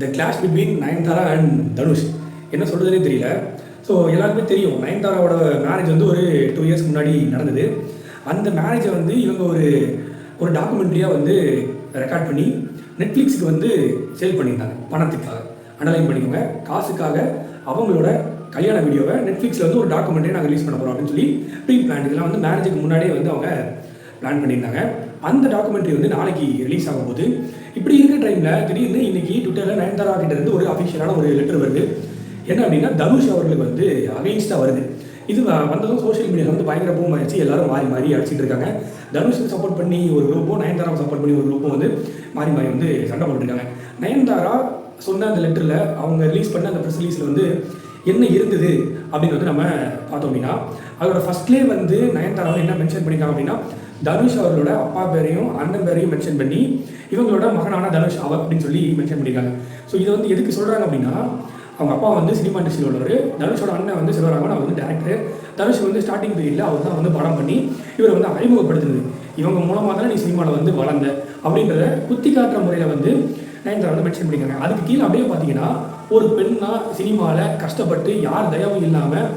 The clash between Nayanthara and Dhanush என்ன சொல்கிறதுனே தெரியல. ஸோ எல்லாருக்குமே தெரியும் நயன்தாராவோட மேரேஜ் வந்து ஒரு டூ இயர்ஸ் முன்னாடி நடந்தது. அந்த மேரேஜை வந்து இவங்க ஒரு ஒரு டாக்குமெண்ட்ரியாக வந்து ரெக்கார்ட் பண்ணி நெட்ஃப்ளிக்ஸுக்கு வந்து சேல் பண்ணியிருந்தாங்க பணத்துக்காக. அனலைன் பண்ணிக்கோங்க. காசுக்காக அவங்களோட கல்யாண வீடியோவை நெட்ஃப்ளிக்ஸில் வந்து ஒரு டாக்குமெண்ட்டே நாங்கள் ரிலீஸ் பண்ண போகிறோம் அப்படின்னு சொல்லி ப்ரீ பிளான் இதெல்லாம் வந்து மேரேஜுக்கு முன்னாடியே வந்து அவங்க பிளான் பண்ணியிருந்தாங்க. அந்த டாக்குமெண்ட்ரி வந்து நாளைக்கு ரிலீஸ் ஆகும் போது இப்படி இருக்கிற டைமில் திடீர்னு இன்னைக்கு ட்விட்டரில் நயன்தாரா கிட்ட இருந்து ஒரு அஃபிஷியலான ஒரு லெட்டர் வருது. என்ன அப்படின்னா தனுஷ் அவர்களுக்கு வந்து அகைன்ஸ்டாக வருது. இது வந்ததும் சோஷியல் மீடியாவில் வந்து பயங்கர பூம் ஆயிடுச்சு. எல்லாரும் மாறி மாறி அடிச்சிட்டு இருக்காங்க. தனுஷுக்கு சப்போர்ட் பண்ணி ஒரு குரூப்பும் நயன்தாராவை சப்போர்ட் பண்ணி ஒரு குரூப்பும் வந்து மாறி மாறி வந்து சண்டை போட்டுருக்காங்க. நயன்தாரா சொன்ன அந்த லெட்டரில் அவங்க ரிலீஸ் பண்ண அந்த ப்ரெஸ் ரிலீஸில் வந்து என்ன இருந்தது அப்படின்னு வந்து நம்ம பார்த்தோம் அப்படின்னா அதோட ஃபர்ஸ்ட்லேயே வந்து நயன்தாராவை என்ன மென்ஷன் பண்ணியிருக்காங்க அப்படின்னா தனுஷ் அவர்களோட அப்பா பேரையும் அண்ணன் பேரையும் மென்ஷன் பண்ணி இவங்களோட மகனான தனுஷ் அவர் அப்படின்னு சொல்லி மென்ஷன் பண்ணியிருக்காங்க ஸோ இதை வந்து எதுக்கு சொல்கிறாங்க அப்படின்னா அவங்க அப்பா வந்து சினிமா இண்டஸ்ட்ரியில் உள்ளவர். தனுஷோட அண்ணன் வந்து சிவராமன் அவர் வந்து டேரக்டர் தனுஷ் வந்து ஸ்டார்டிங் பீரியடில் அவர் தான் வந்து படம் பண்ணி இவரை வந்து அறிமுகப்படுத்துனது. இவங்க மூலமாக தான் நீ சினிமாவில் வந்து வளர்ந்த அப்படின்றத குத்தி காட்டுற முறையில் வந்து நயன்தாரா வந்து மென்ஷன் பண்ணியிருக்காங்க அதுக்கு கீழே அப்படியே பார்த்தீங்கன்னா ஒரு பெண்ணாக சினிமாவில் கஷ்டப்பட்டு யார் தயவும் இல்லாமல்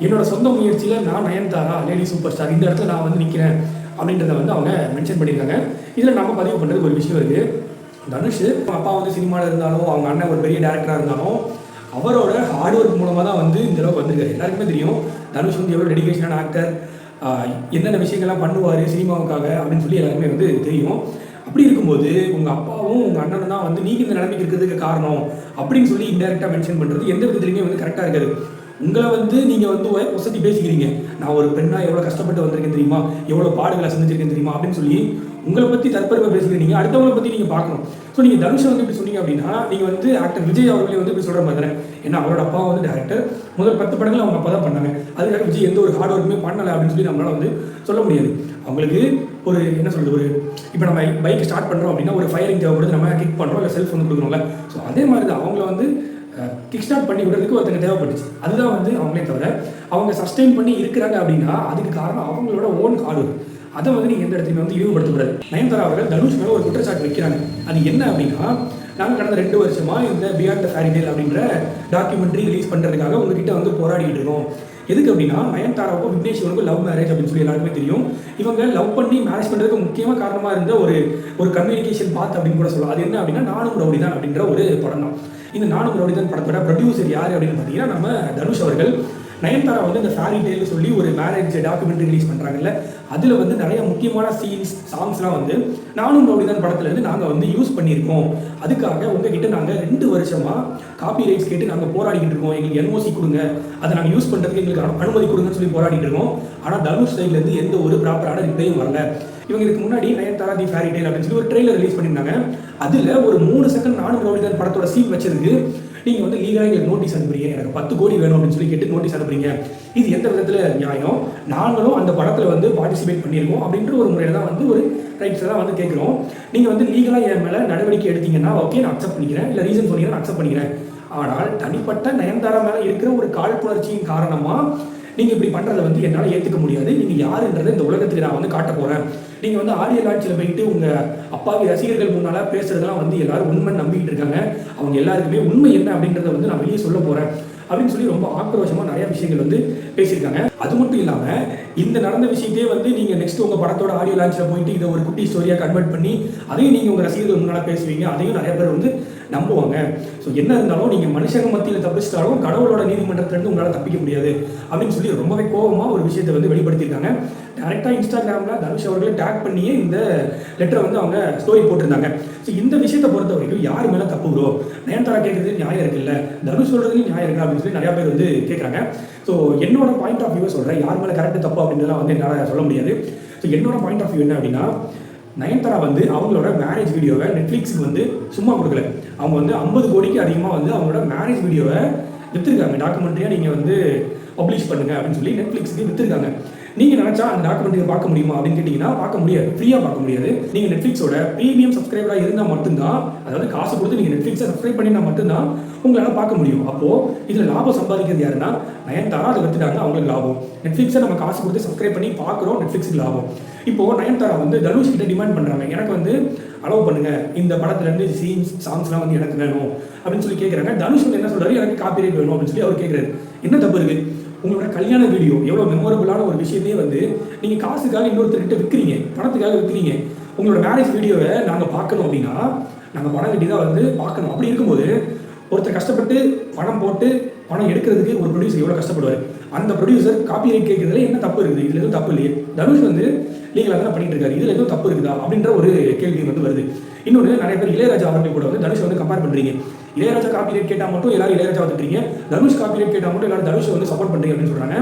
என்னோட சொந்த முயற்சியில் நான் நயன்தாரா லேடி சூப்பர் ஸ்டார் இந்த இடத்துல நான் வந்து நிற்கிறேன் அப்படின்றத வந்து அவங்க மென்ஷன் பண்ணியிருக்காங்க. இதில் நம்ம பதிவு பண்ணுறதுக்கு ஒரு விஷயம் இருக்குது தனுஷ் அப்பா வந்து சினிமாவில் இருந்தாலும் அவங்க அண்ணன் ஒரு பெரிய டேரக்டராக இருந்தாலும் அவரோட ஹார்ட் ஒர்க் மூலமாக தான் வந்து இந்த அளவுக்கு வந்திருக்காரு. எல்லாருக்குமே தெரியும் தனுஷ் வந்து எவ்வளோ டெடிகேஷனான ஆக்டர் என்னென்ன விஷயங்கள்லாம் பண்ணுவார் சினிமாவுக்காக அப்படின்னு சொல்லி எல்லாருக்குமே வந்து தெரியும். அப்படி இருக்கும்போது உங்கள் அப்பாவும் உங்கள் அண்ணனும் தான் வந்து நீங்கள் இந்த நிலைமைக்கு இருக்கிறதுக்கு காரணம் அப்படின்னு சொல்லி இன்டெரக்டாக மென்ஷன் பண்ணுறது எந்த விதத்துலையுமே வந்து கரெக்டாக இருக்காது. உங்களை வந்து நீங்கள் வந்து வசதி பேசிக்கிறீங்க. நான் ஒரு பெண்ணாக எவ்வளோ கஷ்டப்பட்டு வந்திருக்கேன் தெரியுமா? எவ்வளோ பாடுகளை சந்திச்சிருக்கேன் தெரியுமா? அப்படின்னு சொல்லி உங்களை பற்றி தற்பெருமை பேசிக்கிறீங்க. அடுத்தவங்களை பற்றி நீங்கள் பார்க்கணும். ஸோ நீங்கள் தனுஷை வந்து இப்படி சொன்னீங்க அப்படின்னா நீங்கள் வந்து ஆக்டர் விஜய் அவர்களே வந்து இப்படி சொல்கிற மாதிரி தானே? ஏன்னா அவரோட அப்பா வந்து டேரக்டர் முதல் பத்து படங்கள் அவங்க அப்பா தான் பண்ணாங்க. அதுக்காக விஜய் எந்த ஒரு ஹார்ட் ஒர்க்குமே பண்ணலை அப்படின்னு சொல்லி நம்மளால் வந்து சொல்ல முடியாது. அவங்களுக்கு ஒரு என்ன சொல்கிறது ஒரு இப்போ நம்ம பைக் ஸ்டார்ட் பண்ணுறோம் அப்படின்னா ஒரு ஃபயரிங் தேவைப்படுது. நம்ம கிக் பண்ணுறோம் இல்லை செல்ஃப் வந்து கொடுக்குறோம்ல ஸோ அதே மாதிரி தான் அவங்கள வந்து கிக் ஸ்டார்ட் பண்ணி விடுறதுக்கு ஒருத்தங்க தேவைப்பட்டுச்சு. அதுதான் வந்து அவங்களே தவிர அவங்க சஸ்டெயின் பண்ணி இருக்கிறாங்க அப்படின்னா அதுக்கு காரணம் அவங்களோட ஓன் ஹார்ட் அதை வந்து நீங்கள் எந்த இடத்துலையுமே வந்து இழிவுபடுத்தக்கூடாது. நயன்தாரா அவர்கள் தனுஷ் மேலே ஒரு குற்றச்சாட்டு வைக்கிறாங்க. அது என்ன அப்படின்னா நாங்கள் கடந்த ரெண்டு வருஷமாக இந்த பியாண்ட் த ஃபேரிடேல் அப்படின்ற டாக்குமெண்ட்ரி ரிலீஸ் பண்ணுறதுக்காக உங்ககிட்ட வந்து போராடிட்டு இருக்கோம். எதுக்கு அப்படின்னா நயன்தாராவுக்கும் விக்னேஷ் சிவனுக்கும் லவ் மேரேஜ் அப்படின்னு சொல்லி எல்லாருக்குமே தெரியும். இவங்க லவ் பண்ணி மேரேஜ் பண்ணுறதுக்கு முக்கியமாக காரணமாக இருந்த ஒரு ஒரு கம்யூனிகேஷன் பாத் அப்படின்னு கூட சொல்லலாம். அது என்ன அப்படின்னா நானும் ரவுடி தான் அப்படின்ற ஒரு படம் தான். இந்த நானும் ரவுடி தான் படத்தோட ப்ரொடியூசர் யார் அப்படின்னு பார்த்தீங்கன்னா நம்ம தனுஷ் அவர்கள். நயன்தாரா வந்து இந்த ஃபேரி டேல் சொல்லி ஒரு மேரேஜ் டாக்குமெண்ட்ரி ரிலீஸ் பண்ணுறாங்கல்ல அதில் வந்து நிறைய முக்கியமான சீன்ஸ் சாங்ஸ்லாம் வந்து நானும் ரவுடி தான் படத்துலேருந்து நாங்கள் வந்து யூஸ் பண்ணியிருக்கோம். அதுக்காக உங்ககிட்ட நாங்கள் ரெண்டு வருஷமாக காப்பி ரைட்ஸ் கேட்டு நாங்கள் போராடிக்கிட்டு இருக்கோம். எங்களுக்கு என்ஓசி கொடுங்க. அதை நாங்கள் யூஸ் பண்ணுறதுக்கு எங்களுக்கு அனுமதி கொடுங்கன்னு சொல்லி போராடிட்டு இருக்கோம். ஆனால் தனுஷ் சைட்லேருந்து எந்த ஒரு ப்ராப்பரான ரிப்ளையும் வரல. இவங்க இதுக்கு முன்னாடி நயன்தாரா தி ஃபேரி டேல் அப்படின்னு சொல்லி ஒரு ட்ரெயிலர் ரிலீஸ் பண்ணியிருந்தாங்க. அதில் ஒரு மூணு செகண்ட் நானும் ரவுடி படத்தோட சீன் வச்சிருக்கு. நீங்கள் வந்து லீகலாக எங்களுக்கு நோட்டீஸ் அனுப்புறீங்க. எனக்கு பத்து கோடி வேணும் அப்படின்னு சொல்லி கேட்டு நோட்டீஸ் அனுப்புறீங்க. இது எந்த விதத்தில் நியாயம்? நாங்களும் அந்த படத்தில் வந்து பார்ட்டிசிபேட் பண்ணியிருக்கோம் அப்படின்ற ஒரு முறையில் தான் வந்து ஒரு ரைட்ஸ் தான் வந்து கேட்குறோம். நீங்கள் வந்து லீகலாக என் மேலே நடவடிக்கை எடுத்தீங்கன்னா ஓகே நான் அக்செப்ட் பண்ணிக்கிறேன். இல்லை ரீசன் சொன்னீங்கன்னா நான் அக்செப்ட் பண்ணிக்கிறேன். ஆனால் தனிப்பட்ட நயன்தாரா மேலே இருக்கிற ஒரு காழ்ப்புணர்ச்சியின் காரணமாக நீங்கள் இப்படி பண்ணுறதை வந்து என்னால் ஏற்றுக்க முடியாது. நீங்கள் யாருன்றதை இந்த உலகத்துக்கு நான் வந்து காட்ட போகிறேன் நீங்கள் வந்து ஆரிய லாட்சியில் போயிட்டு உங்கள் அப்பாவி ரசிகர்கள் முன்னால் பேசுறதெல்லாம் வந்து எல்லாரும் உண்மை நம்பிக்கிட்டு இருக்காங்க. அவங்க எல்லாருக்குமே உண்மை என்ன அப்படின்றத வந்து நான் வெளியே சொல்ல போகிறேன் அப்படின்னு சொல்லி ரொம்ப ஆக்ரோஷமாக நிறைய விஷயங்கள் வந்து பேசியிருக்காங்க. அது மட்டும் இல்லாமல் இந்த நடந்த விஷயத்தையே வந்து நீங்கள் நெக்ஸ்ட் உங்கள் படத்தோட ஆடியோ லான்ச்சில் போயிட்டு இதை ஒரு குட்டி ஸ்டோரியாக கன்வெர்ட் பண்ணி அதையும் நீங்கள் உங்கள் ரசிகர்கள் முன்னால் பேசுவீங்க. அதையும் நிறைய பேர் வந்து நம்புவாங்க. ஸோ என்ன இருந்தாலும் நீங்கள் மனுஷங்க மத்தியில் தப்பிச்சிட்டாலும் கடவுளோட நீதிமன்றத்திலிருந்து உங்களால் தப்பிக்க முடியாது. அப்படின்னு சொல்லி ரொம்பவே கோபமாக ஒரு விஷயத்தை வந்து வெளிப்படுத்தியிருக்காங்க. டேரெக்டாக இன்ஸ்டாகிராமில் தனுஷ் அவர்களை டேக் பண்ணியே இந்த லெட்டரை வந்து அவங்க ஸ்டோரி போட்டிருந்தாங்க. ஸோ இந்த விஷயத்தை பொறுத்த வரைக்கும் யார் மேலே தப்பு ப்ரோ நயன்தாரா கேட்குறது நியாயம் இருக்குல்ல. தனுஷ் சொல்கிறதுலையும் நியாயம் இருக்கா அப்படின்னு சொல்லி நிறையா பேர் வந்து கேட்குறாங்க. ஸோ என்னோட பாயிண்ட் ஆஃப் வியூவை சொல்கிறேன் யார் மேலே கரெக்ட் தப்பு அப்படின்றதெல்லாம் வந்து என்னால் சொல்ல முடியாது. ஸோ என்னோட பாயிண்ட் ஆஃப் வியூ என்ன அப்படின்னா நயன்தாரா வந்து அவங்களோட மேரேஜ் வீடியோவை நெட்ஃப்ளிக்ஸுக்கு வந்து சும்மா கொடுக்கல. அவங்க வந்து ஐம்பது கோடிக்கு அதிகமாக வந்து அவங்களோட மேரேஜ் வீடியோவை விற்றுருக்காங்க டாக்குமெண்ட்ரியாக நீங்கள் வந்து பப்ளிஷ் பண்ணுங்க அப்படின்னு சொல்லி நெட்ஃப்ளிக்ஸுக்கு விற்றுருக்காங்க நீங்கள் நினச்சா அந்த டாக்குமெண்ட்ரி பார்க்க முடியுமா அப்படின்னு கேட்டிங்கன்னா பார்க்க முடியாது. ஃப்ரீயாக பார்க்க முடியாது. நீங்கள் நெட்ஃப்ளிக்ஸோட ப்ரீமியம் சப்ஸ்கிரைபராக இருந்தால் மட்டும்தான் அதாவது காசு கொடுத்து நீங்கள் நெட்ஃப்ளிக்ஸை சப்ஸ்கிரைப் பண்ணினா மட்டும்தான் உங்களால் பார்க்க முடியும். அப்போது இதில் லாபம் சம்பாதிக்கிறது யாருன்னா நயன்தாரா அதை விட்டுட்டாங்க அவங்களுக்கு லாபம். நெட்ஃப்ளிக்ஸை நம்ம காசு கொடுத்து சப்ஸ்கிரைப் பண்ணி பார்க்குறோம் நெட்ஃப்ளிக்ஸுக்கு லாபம். இப்போது நயன்தாரா வந்து தனுஷ் கிட்ட டிமாண்ட் பண்ணுறாங்க எனக்கு வந்து அலோவ் பண்ணுங்க. இந்த படத்துல இருந்து சீன்ஸ் சாங்ஸ்லாம் வந்து எனக்கு வேணும். அப்படின்னு சொல்லி கேட்குறாங்க தனுஷ் வந்து என்ன சொல்றாரு? எனக்கு காப்பிரைட் வேணும். அப்படின்னு சொல்லி அவர் கேட்குறாரு என்ன தப்பு இருக்கு? உங்களோட கல்யாண வீடியோ எவ்வளோ மெமோரபுளான ஒரு விஷயத்தையே வந்து நீங்கள் காசுக்காக இன்னொருத்தர்கிட்ட விற்கிறீங்க பணத்துக்காக விற்கிறீங்க உங்களோட மேரேஜ் வீடியோவை நாங்கள் பார்க்கணும் அப்படின்னா நாங்கள் பணம் கட்டி தான் வந்து பார்க்கணும். அப்படி இருக்கும்போது ஒருத்தர் கஷ்டப்பட்டு பணம் போட்டு பணம் எடுக்கிறதுக்கு ஒரு ப்ரொடியூசர் எவ்வளோ கஷ்டப்படுவார்? அந்த ப்ரொடியூசர் காப்பி ரைட் கேட்கறதுல என்ன தப்பு இருக்குது? இதில் எதுவும் தப்பு இல்லையே. தனுஷ் வந்து லீகலாக தான் பண்ணிட்டு இருக்காரு இதில் எதுவும் தப்பு இருக்குதா? அப்படின்ற ஒரு கேள்வி வந்து வருது. இன்னொன்று நிறைய பேர் இளையராஜா அவர்கள் கூட வந்து தனுஷ் வந்து கம்பேர் பண்ணுறீங்க இளையராஜா காப்பிரேட் கேட்டால் மட்டும் எல்லாரும் இளையராஜா வந்துட்டீங்க. தனுஷ் காப்பிரேட் கேட்டால் மட்டும் எல்லாரும் தனுஷ் வந்து சப்போர்ட் பண்ணுறீங்க அப்படின்னு சொல்கிறாங்க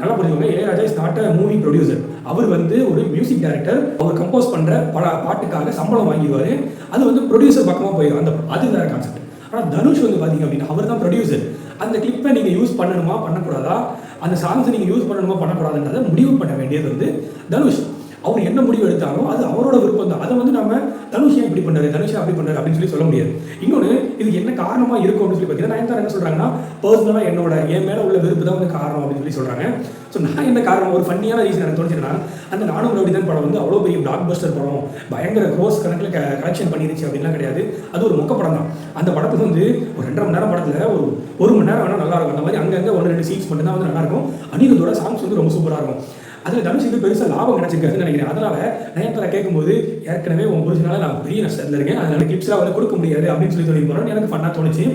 நல்லா புரிஞ்சுக்கோங்க Ilaiyaraaja is not a movie producer அவர் வந்து ஒரு மியூசிக் டைரக்டர் அவர் கம்போஸ் பண்ணுற பல பாட்டுக்காக சம்பளம் வாங்கிடுவார். அது வந்து ப்ரொடியூசர் பக்கமாக போயிடும். அந்த அது வேற கான்செப்ட் ஆனால் தனுஷ் வந்து பார்த்தீங்க அப்படின்னா அவர் தான் ப்ரொடியூசர் அந்த கிளிப்பை நீங்கள் யூஸ் பண்ணணுமா பண்ணக்கூடாதா? அந்த சாங்ஸை நீங்கள் யூஸ் பண்ணணுமா பண்ணக்கூடாதுன்றதை முடிவு பண்ண வேண்டியது வந்து தனுஷ். அவர் என்ன முடிவு எடுத்தாலும் அது அவரோட விருப்பம் தான் அதை வந்து நம்ம தனுஷ் ஏன் இப்படி பண்ணாரு? தனுஷ் அப்படி பண்ணாரு? அப்படின்னு சொல்லி சொல்ல முடியாது. இன்னொன்று இது என்ன காரணமா இருக்கும் அப்படின்னு சொல்லி பார்த்தீங்கன்னா நயன்தாரா என்ன சொல்றாங்கன்னா பர்சனலாக என்னோட என் மேல உள்ள விருப்பு தான் வந்து காரணம் அப்படின்னு சொல்லி சொல்றாங்க. ஸோ நான் என்ன காரணம்? ஒரு ஃபன்னியான ரீசன் எனக்கு தோணுச்சுன்னா அந்த நானும் ரவுடிதான் படம் வந்து அவ்வளோ பெரிய பிளாக் பஸ்டர் படம். பயங்கர க்ரோஸ் கணக்கில் கலெக்ஷன் பண்ணிருச்சு அப்படின்லாம் கிடையாது. அது ஒரு மொக்க படம் தான் அந்த படத்துக்கு வந்து ஒரு ரெண்டரை மணி நேரம் படத்தில் ஒரு ஒரு மணி நேரம் வேணால் நல்லா இருக்கும். அந்த மாதிரி அங்கங்கே ஒன்று ரெண்டு சீன்ஸ் மட்டும் தான் வந்து நல்லா இருக்கும். அனிருத்தோட சாங்ஸ் வந்து ரொம்ப சூப்பராக இருக்கும். அதில் தனுஷுக்கு பெருசாக லாபம் கிடைச்சிருக்காதுன்னு நினைக்கிறேன். அதனால் நயன்தாரா கேட்கும்போது ஏற்கனவே உன் புரிஞ்சனால நான் பெரிய நஷ்டத்தில் இருக்கேன். அதனால் கிப்ஸ்லாம் வந்து கொடுக்க முடியாது அப்படின்னு சொல்லி சொல்லி போகிறோம் எனக்கு ஃபன்னாக தோணுச்சு.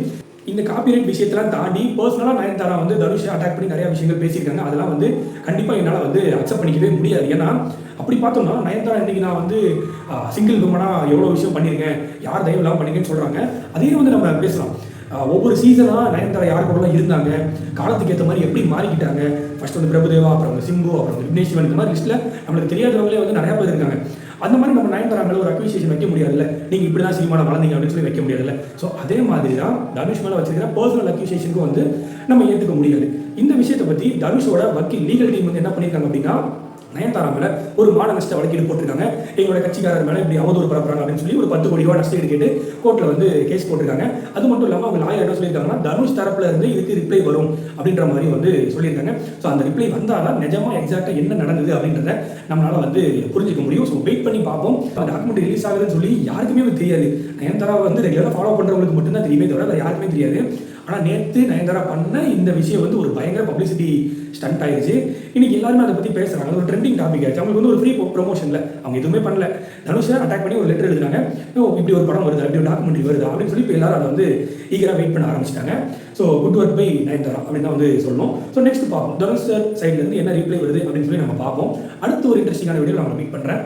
இந்த காப்பிரைட் விஷயத்தெல்லாம் தாண்டி பர்சனலாக நயன்தாரா வந்து தனுஷை அட்டாக் பண்ணி நிறைய விஷயங்கள் பேசியிருக்காங்க. அதெல்லாம் வந்து கண்டிப்பாக என்னால் வந்து அக்செப்ட் பண்ணிக்கவே முடியாது. ஏன்னா அப்படி பார்த்தோம்னா நயன்தாரா இன்றைக்கி நான் வந்து சிங்கிள் உமனாக எவ்வளோ விஷயம் பண்ணியிருக்கேன் யார் தயவு இல்லாமல் பண்ணிருக்கேன்னு சொல்கிறாங்க அதையும் வந்து நம்ம பேசலாம். ஒவ்வொரு சீசனாக நயன்தாரா யார் கூடலாம் இருந்தாங்க? காலத்துக்கு ஏற்ற மாதிரி எப்படி மாறிக்கிட்டாங்க? ஃபர்ஸ்ட் வந்து பிரபுதேவா அப்புறம் சிம்பு அப்புறம் வந்து விக்னேஷ் சிவன் இந்த மாதிரி லிஸ்ட்டில் நம்மளுக்கு தெரியாதவங்களே வந்து நிறையா பேர் இருக்காங்க. அந்த மாதிரி நம்ம நயன்தாரா மேலே ஒரு அக்விசியேஷன் வைக்க முடியாதுல்ல? நீங்கள் இப்படி தான் சினிமாவில் வளர்ந்தீங்க அப்படின்னு சொல்லி வைக்க முடியாதுல்ல? ஸோ அதே மாதிரி தான் தனுஷ் மேலே வச்சிருக்கிற பர்சனல் அக்யூசியேஷனுக்கும் வந்து நம்ம ஏற்றுக்க முடியாது. இந்த விஷயத்தை பற்றி தனுஷோட வக்கீல் லீகல் டீம் வந்து என்ன பண்ணியிருக்காங்க அப்படின்னா நயன்தாரா மேல ஒரு மான நஷ்ட வழக்கீடு போட்டிருக்காங்க. எங்களோட கட்சிக்காரர் மேல இப்படி அவதூறு பரப்புறாங்க அப்படின்னு சொல்லி ஒரு பத்து கோடி ரூபாய் நஷ்டீடு கேட்டு கோர்ட்ல வந்து கேஸ் போட்டிருக்காங்க. அது மட்டும் இல்லாம அவங்க லாயர் என்ன சொல்லியிருக்காங்கன்னா தனுஷ் தரப்புல இருந்து இதுக்கு ரிப்ளை வரும் அப்படின்ற மாதிரி வந்து சொல்லியிருக்காங்க. ஸோ அந்த ரிப்ளை வந்தாதான் நிஜமா எக்ஸாக்டா என்ன நடந்தது அப்படின்றத நம்மளால வந்து புரிஞ்சுக்க முடியும். ஸோ வெயிட் பண்ணி பார்ப்போம். டாக்குமெண்ட் ரிலீஸ் ஆகுதுன்னு சொல்லி யாருக்குமே தெரியாது. நயன்தாரா வந்து ரெகுலராக ஃபாலோ பண்றவங்களுக்கு மட்டும்தான் தெரியுமே தவிர யாருக்குமே தெரியாது. ஆனால் நேற்று நயன்தாரா பண்ண இந்த விஷயம் வந்து ஒரு பயங்கர பப்ளிசிட்டி ஸ்டண்ட் ஆயிடுச்சு. இன்னைக்கு எல்லாருமே அதை பற்றி பேசுறாங்க. ஒரு ட்ரெண்டிங் டாபிக் ஆச்சு. அவங்களுக்கு வந்து ஒரு ஃப்ரீ ப்ரொமோஷனில் அவங்க எதுவுமே பண்ணல. தனுஷை அட்டாக் பண்ணி ஒரு லெட்டர் எழுதுனாங்க. ஓ இப்படி ஒரு படம் வருது? அப்படி ஒரு டாக்குமெண்ட்ரி வருது? அப்படின்னு சொல்லி இப்போ எல்லாரும் அதை வந்து ஈகராக வெயிட் பண்ண ஆரம்பிச்சிட்டாங்க. So good work by Nayanthara அப்படின்னு தான் வந்து சொல்லணும். ஸோ நெக்ஸ்ட் பார்ப்போம். தனுஷ் சார் சைட்லேருந்து என்ன ரிப்ளை வருது அப்படின்னு சொல்லி நம்ம பார்ப்போம். அடுத்து ஒரு இன்ட்ரெஸ்டிங்கான வீடியோ நான் மீட் பண்ணுறேன்